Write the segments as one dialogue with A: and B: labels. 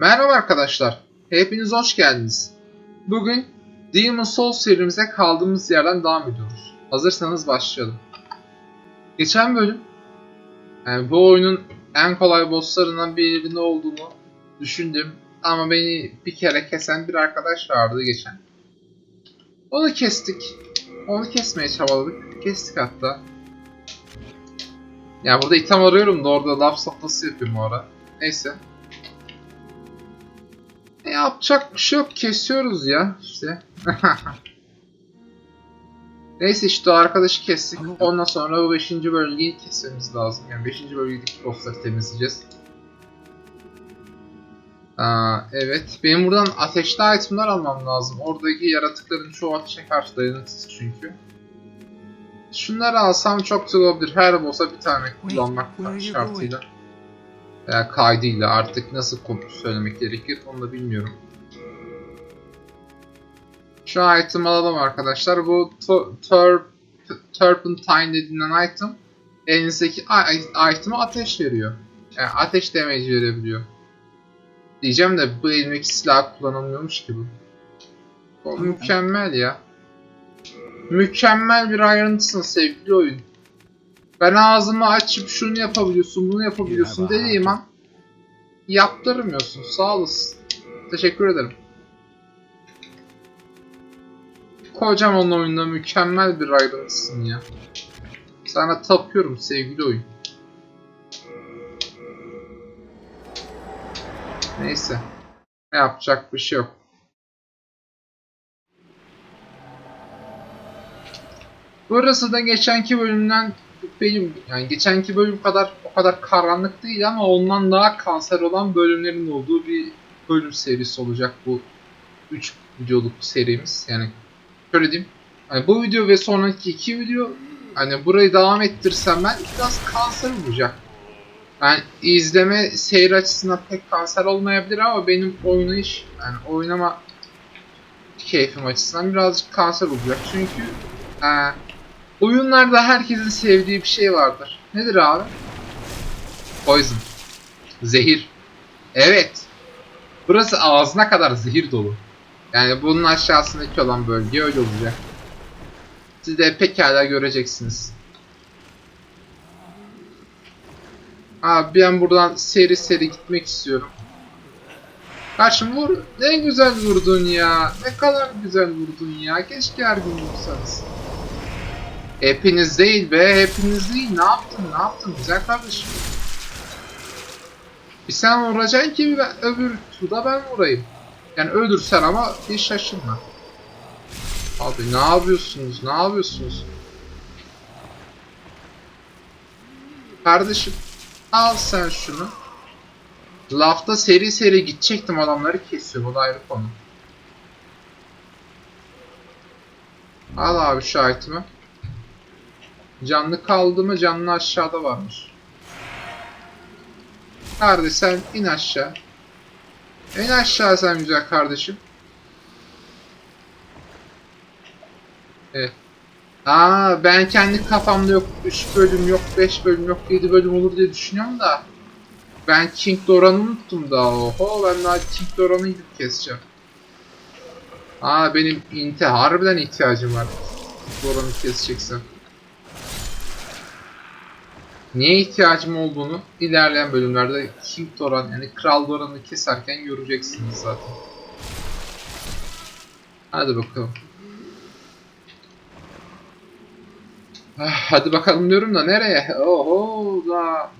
A: Merhaba arkadaşlar, hepiniz hoş geldiniz. Bugün Demon Souls serimize kaldığımız yerden devam ediyoruz. Hazırsanız başlayalım. Geçen bölüm, yani bu oyunun en kolay bosslarından biri olduğunu düşündüm. Ama beni bir kere kesen bir arkadaş vardı geçen. Onu kestik. Onu kesmeye çabaladık. Kestik hatta. Ya burada item arıyorum da orada laf sahtası yapıyorum o ara. Neyse. Yapacak bir şey yok. Kesiyoruz ya işte. Neyse işte o arkadaşı kestik. Ondan sonra bu 5. bölgeyi kesmemiz lazım. Yani 5. bölgedeki bossları temizleyeceğiz. Aa, evet. Benim buradan ateşli itemler almam lazım. Oradaki yaratıkların çoğu ateşe karşı dayanıksız çünkü. Şunları alsam çok güzel olabilir. Her boss'a bir tane kullanmak şartıyla. Veya kaydıyla artık nasıl söylemek gerekir onu da bilmiyorum. Şu item alalım arkadaşlar. Bu to- tur- Turpentine denilen item elinizdeki item'a ateş veriyor. Yani ateş damage verebiliyor. Diyeceğim de bu elimdeki silah kullanamıyormuş gibi. O mükemmel ya. Mükemmel bir ayrıntısın sevgili oyun. Ben ağzımı açıp şunu yapabiliyorsun, bunu yapabiliyorsun dediğim an yaptırmıyorsun. Sağ olasın. Teşekkür ederim. Kocaman oyunda mükemmel bir ayrıntısın ya. Sana tapıyorum sevgili oyun. Neyse. Ne yapacak bir şey yok. Burası da geçenki bölümden benim yani geçenki bölüm kadar o kadar karanlık değil ama ondan daha kanser olan bölümlerin olduğu bir bölüm serisi olacak bu 3 videoluk serimiz. Yani şöyle diyeyim. Hani bu video ve sonraki iki video hani burayı devam ettirsem ben biraz kanser olacak. Yani izleme seyir açısından pek kanser olmayabilir ama benim oynayış yani oynama keyfim açısından birazcık kanser olacak. Çünkü eee Oyunlarda herkesin sevdiği bir şey vardır. Nedir abi? Poison. Zehir. Evet. Burası ağzına kadar zehir dolu. Yani bunun aşağısındaki olan bölge öyle olacak. Siz de pekala göreceksiniz. Abi ben buradan seri seri gitmek istiyorum. Kaçım vur. Ne güzel vurdun ya. Ne kadar güzel vurdun ya. Keşke her gün vursanız. Hepiniz değil be, hepiniz değil. Ne yaptın, ne yaptın güzel kardeşim? Bir sen vuracaksın ki ben, öbür turda ben vurayım. Yani öldürsen ama hiç şaşırma. Abi ne yapıyorsunuz, ne yapıyorsunuz? Kardeşim, al sen şunu. Lafta seri seri gidecektim adamları kesiyor, bu da ayrı konu. Al abi şu item'ı. Canlı kaldı mı canlı aşağıda varmış. Kardeş sen in aşağı. İn aşağı sen güzel kardeşim. Evet. Aa ben kendi kafamda yok 3 bölüm yok 5 bölüm yok 7 bölüm olur diye düşünüyorum da. Ben King Doran'ı unuttum daha oho ben daha King Doran'ı gidip keseceğim. Aa benim inte harbiden ihtiyacım var. Doran'ı keseceksem. Niye ihtiyacım olduğunu ilerleyen bölümlerde King Doran yani Kral Doran'ı keserken göreceksiniz zaten. Hadi bakalım. Ah, hadi bakalım diyorum da nereye? Oho da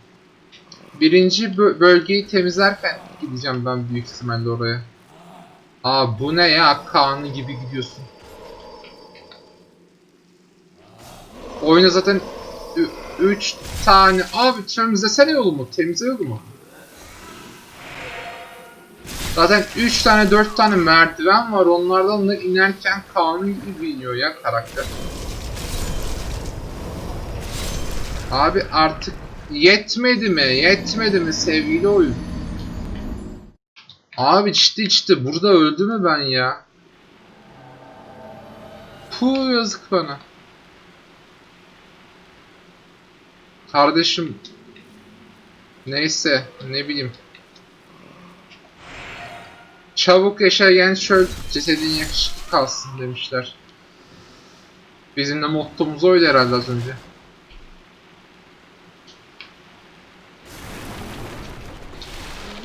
A: birinci bö- bölgeyi temizlerken gideceğim ben büyük ihtimalle oraya. Aa bu ne ya? Kanı gibi gidiyorsun. Oyuna zaten 3 tane. Abi temizlesene yolumu. Temizle yolumu. Zaten 3 tane 4 tane merdiven var. Onlardan da inerken kanun gibi iniyor ya karakter. Abi artık yetmedi mi? Yetmedi mi sevgili oyun? Abi ciddi ciddi burada öldü mü ben ya? Puh yazık bana. Kardeşim neyse ne bileyim Çabuk yaşa genç şöyle cesedin yakışıklı kalsın demişler. Bizim de mottomuz oydu herhalde az önce.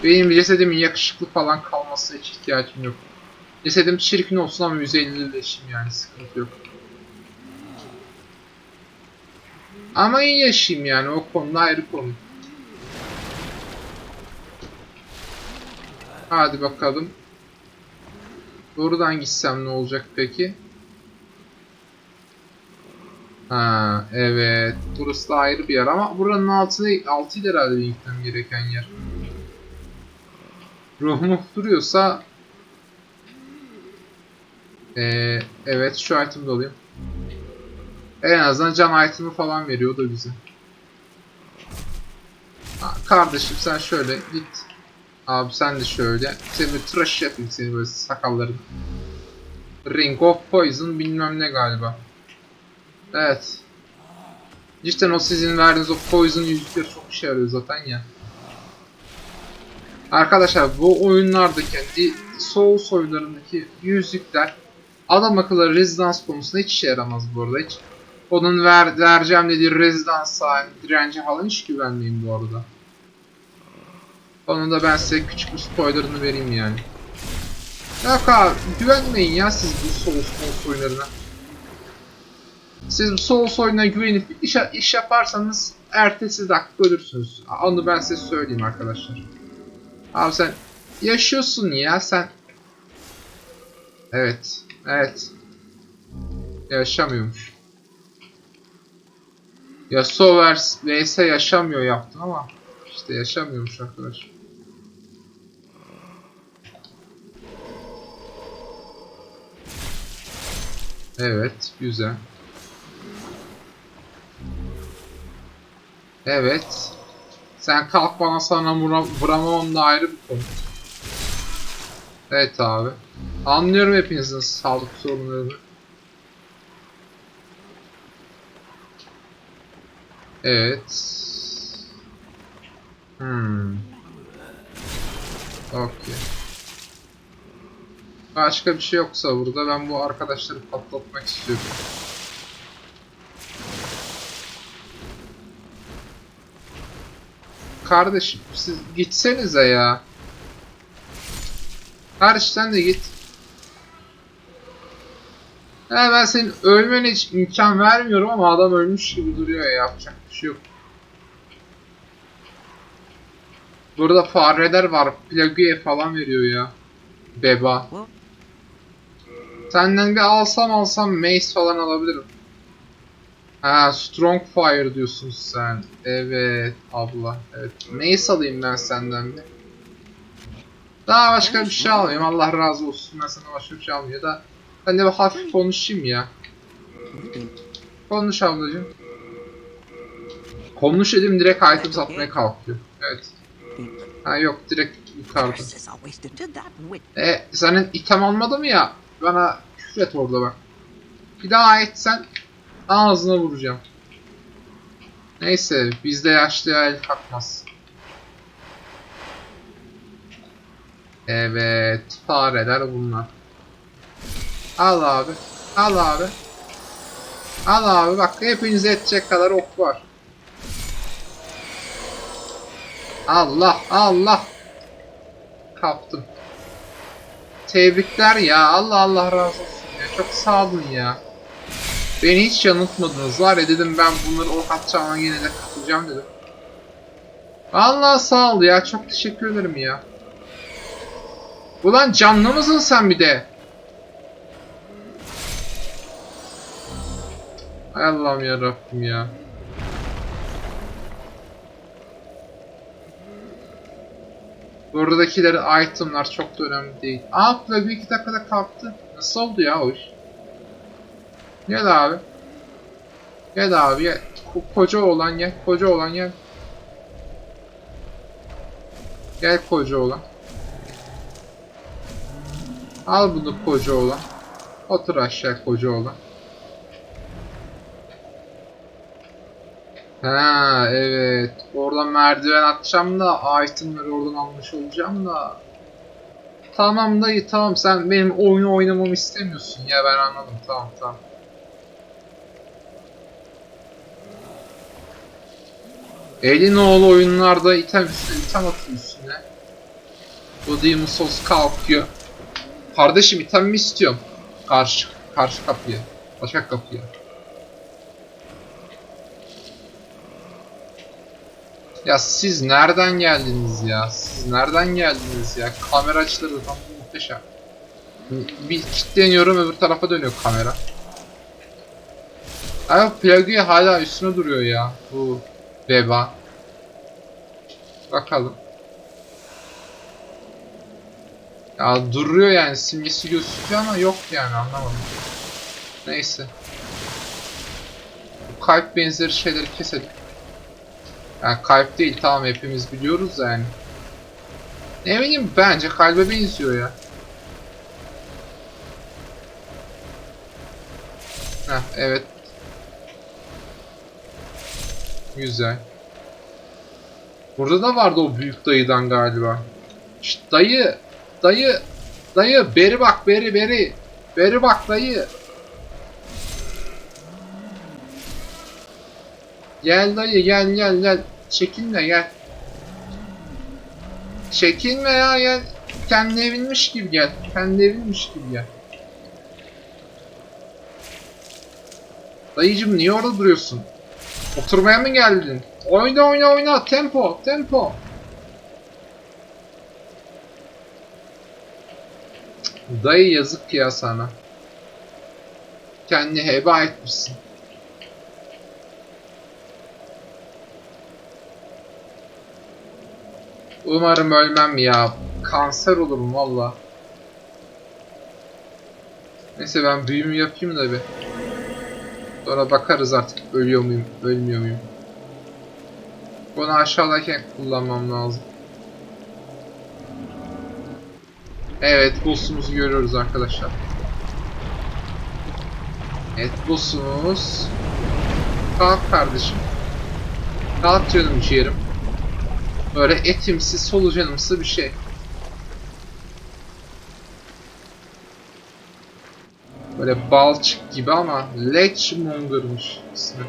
A: Benim cesedimin yakışıklı falan kalmasına hiç ihtiyacım yok. Cesedim çirkin olsun ama 150 leşim yani sıkıntı yok. Ama iyi yaşayayım yani o konuda ayrı konu. Hadi bakalım. Doğrudan gitsem ne olacak peki? Ha evet. Burası da ayrı bir yer ama buranın altı, altıydı herhalde benim gereken yer. Ruhum duruyorsa ee, evet şu item'i de alayım. En azından can item'i falan veriyor da güzel. Ha, kardeşim sen şöyle git. Abi sen de şöyle. Seni bir tıraş yapayım seni böyle sakalların. Ring of Poison bilmem ne galiba. Evet. Cidden o sizin verdiğiniz o Poison yüzükleri çok işe yarıyor zaten ya. Arkadaşlar bu oyunlardaki yani Souls oyunlarındaki yüzükler adam akıllı rezidans konusunda hiç işe yaramaz bu arada hiç. Onun ver, vereceğim dediği rezidansa, yani direnci falan hiç güvenmeyin bu arada. Onun da ben size küçük bir spoilerını vereyim yani. Yok abi güvenmeyin ya siz bu Souls Souls oyunlarına. Siz bu Souls oyununa güvenip iş, iş yaparsanız ertesi dakika ölürsünüz. Onu ben size söyleyeyim arkadaşlar. Abi sen yaşıyorsun ya sen. Evet. Evet. Yaşamıyormuş. Yasuo vs vs yaşamıyor yaptın ama işte yaşamıyormuş arkadaş. Evet, güzel. Evet. Sen kalk bana sana vura- vuramamam da ayrı bir konu. Evet abi. Anlıyorum hepinizin sağlık sorunlarını. Evet. Hmm. Okey. Başka bir şey yoksa burada ben bu arkadaşları patlatmak istiyorum. Kardeşim siz gitsenize ya. Kardeş sen de git. Ya ben senin ölmene hiç imkan vermiyorum ama adam ölmüş gibi duruyor ya yapacak bir şey yok. Burada fareler var. Plague falan veriyor ya. Beba. Senden bir alsam alsam mace falan alabilirim. Ha strong fire diyorsun sen. Evet abla. Evet. Mace alayım ben senden bir. Daha başka bir şey almayayım. Allah razı olsun. Ben sana başka bir şey almayayım. Ya da ben de bir hafif konuşayım ya. Konuş ablacığım. Konuş dedim direkt item satmaya kalkıyor. Evet. Ha yok direkt yukarıda. E senin item olmadı mı ya? Bana küfret orada bak. Bir daha etsen ağzına vuracağım. Neyse bizde yaşlı el kalkmaz. Evet fareler bunlar. Al abi. Al abi. Al abi bak hepinize edecek kadar ok var. Allah Allah. Kaptım. Tebrikler ya. Allah Allah razı olsun ya. Çok sağ olun ya. Beni hiç yanıltmadınız. Var ya dedim ben bunları ok atacağım yine de katılacağım dedim. Allah sağ ol ya. Çok teşekkür ederim ya. Ulan canlı mısın sen bir de? Allah'ım ya Rabbim ya. Buradakileri itemlar çok da önemli değil. Aa Plug 2 dakikada kalktı. Nasıl oldu ya o iş? Gel abi. Gel abi gel. Ko- koca olan gel. Koca olan gel. Gel koca olan. Al bunu koca olan. Otur aşağı koca olan. Ha evet. Oradan merdiven atacağım da itemleri oradan almış olacağım da. Tamam dayı tamam sen benim oyunu oynamamı istemiyorsun ya ben anladım tamam tamam. Elin oğlu oyunlarda item üstüne item atıyor üstüne. Bu Demon Souls kalkıyor. Kardeşim item mi istiyorum? Karşı karşı kapıya. Başka kapıya. Ya siz nereden geldiniz ya? Siz nereden geldiniz ya? Kamera açıları tam muhteşem. Bir kilitleniyorum öbür tarafa dönüyor kamera. Ay plug'ı hala üstüne duruyor ya. Bu veba. Bakalım. Ya duruyor yani simgesi gözüküyor ama yok yani anlamadım. Neyse. Bu kalp benzeri şeyleri keselim. Yani kalp değil tamam hepimiz biliyoruz yani. Ne bileyim bence kalbe benziyor ya. Heh, evet. Güzel. Burada da vardı o büyük dayıdan galiba. Şşt dayı. Dayı. Dayı beri bak beri beri. Beri bak dayı. Gel dayı gel gel gel. Çekinme gel. Çekinme ya gel. Kendi evinmiş gibi gel. Kendi evinmiş gibi gel. Dayıcım niye orada duruyorsun? Oturmaya mı geldin? Oyna oyna oyna. Tempo tempo. Dayı yazık ya sana. Kendini heba etmişsin. Umarım ölmem ya. Kanser olurum valla. Neyse ben büyümü yapayım da bir. Sonra bakarız artık ölüyor muyum, ölmüyor muyum. Bunu aşağıdayken kullanmam lazım. Evet, boss'umuzu görüyoruz arkadaşlar. Evet, boss'umuz. Kalk kardeşim. Kalk canım ciğerim. Böyle etimsi, solucanımsı bir şey. Böyle balçık gibi ama Lechmonger'mış ismi.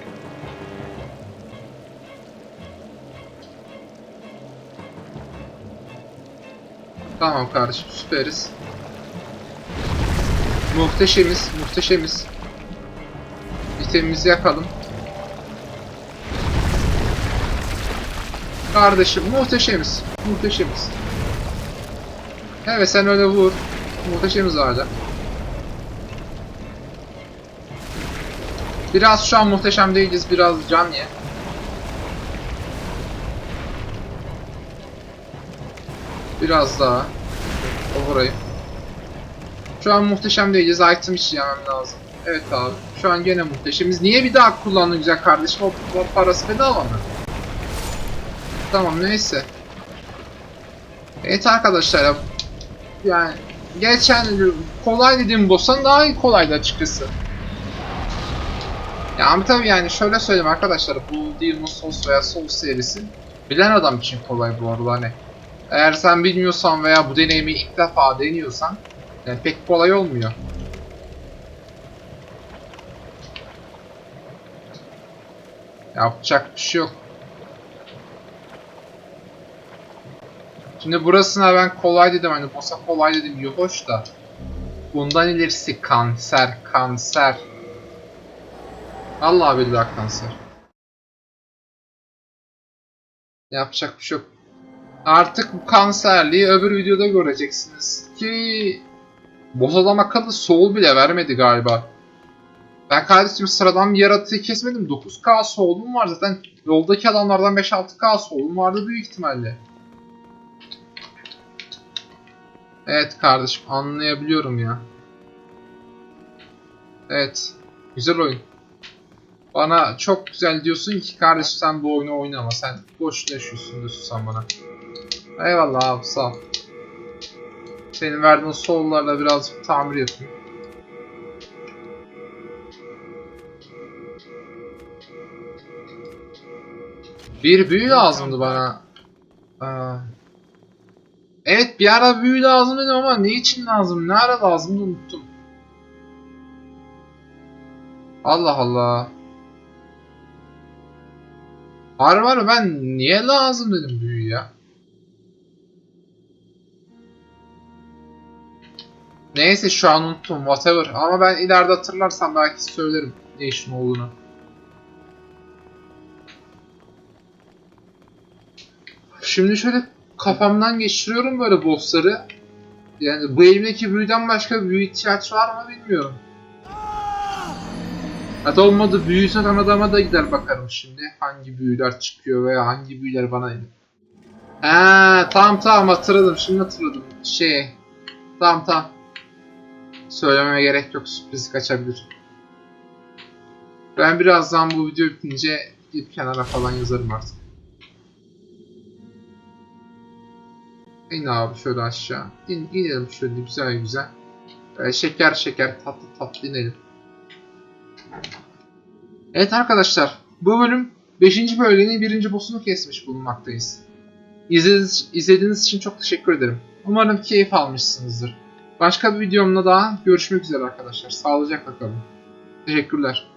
A: Tamam kardeşim süperiz. Muhteşemiz, muhteşemiz. İtemimizi yakalım. Kardeşim muhteşemiz, muhteşemiz. Evet sen öyle vur. Muhteşemiz hala. Biraz şu an muhteşem değiliz. Biraz can ye. Biraz daha. O burayı. Şu an muhteşem değiliz. Item hiç yemem lazım. Evet abi. Şu an gene muhteşemiz. Niye bir daha kullandın güzel kardeşim? O parası bedava mı? Tamam neyse. Evet arkadaşlar ya. Yani geçen kolay dediğim boss'tan daha iyi kolaydı açıkçası. Ya ama tabii yani şöyle söyleyeyim arkadaşlar bu Demon Souls veya Souls serisi bilen adam için kolay bu arada hani. Eğer sen bilmiyorsan veya bu deneyimi ilk defa deniyorsan yani pek kolay olmuyor. Yapacak bir şey yok. Şimdi burasına ben kolay dedim hani boss'a kolay dedim yok hoş da. Bundan ilerisi kanser kanser. Allah billahi kanser. Yapacak bir şey yok. Artık bu kanserliği öbür videoda göreceksiniz ki boss adam akıllı soul bile vermedi galiba. Ben kardeşim sıradan bir yaratığı kesmedim. 9k soul'um var zaten. Yoldaki adamlardan 5-6k soul'um vardı büyük ihtimalle. Evet kardeşim anlayabiliyorum ya. Evet. Güzel oyun. Bana çok güzel diyorsun ki kardeşim sen bu oyunu oynama. Sen boşuna yaşıyorsun diyorsun sen bana. Eyvallah abi sağ ol. Senin verdiğin soul'larla birazcık tamir yapayım. Bir büyü lazımdı bana. Aa. Evet bir ara büyü lazım dedim ama ne için lazım? Ne ara lazım da unuttum. Allah Allah. Var var ben niye lazım dedim büyü ya. Neyse şu an unuttum whatever ama ben ileride hatırlarsam belki söylerim ne işin olduğunu. Şimdi şöyle kafamdan geçiriyorum böyle bossları. Yani bu elimdeki büyüden başka büyü ihtiyaç var mı bilmiyorum. Hatta olmadı büyü satan da gider bakarım şimdi. Hangi büyüler çıkıyor veya hangi büyüler bana... Eee tamam tamam hatırladım şimdi hatırladım. Şey... Tamam tamam. Söylememe gerek yok sürpriz kaçabilir. Ben birazdan bu video bitince gidip kenara falan yazarım artık. İn abi şöyle aşağı. İn, inelim şöyle güzel güzel. Böyle şeker şeker tatlı tatlı inelim. Evet arkadaşlar bu bölüm 5. bölgenin 1. boss'unu kesmiş bulunmaktayız. İzlediğiniz, izlediğiniz için çok teşekkür ederim. Umarım keyif almışsınızdır. Başka bir videomda daha görüşmek üzere arkadaşlar. Sağlıcakla kalın. Teşekkürler.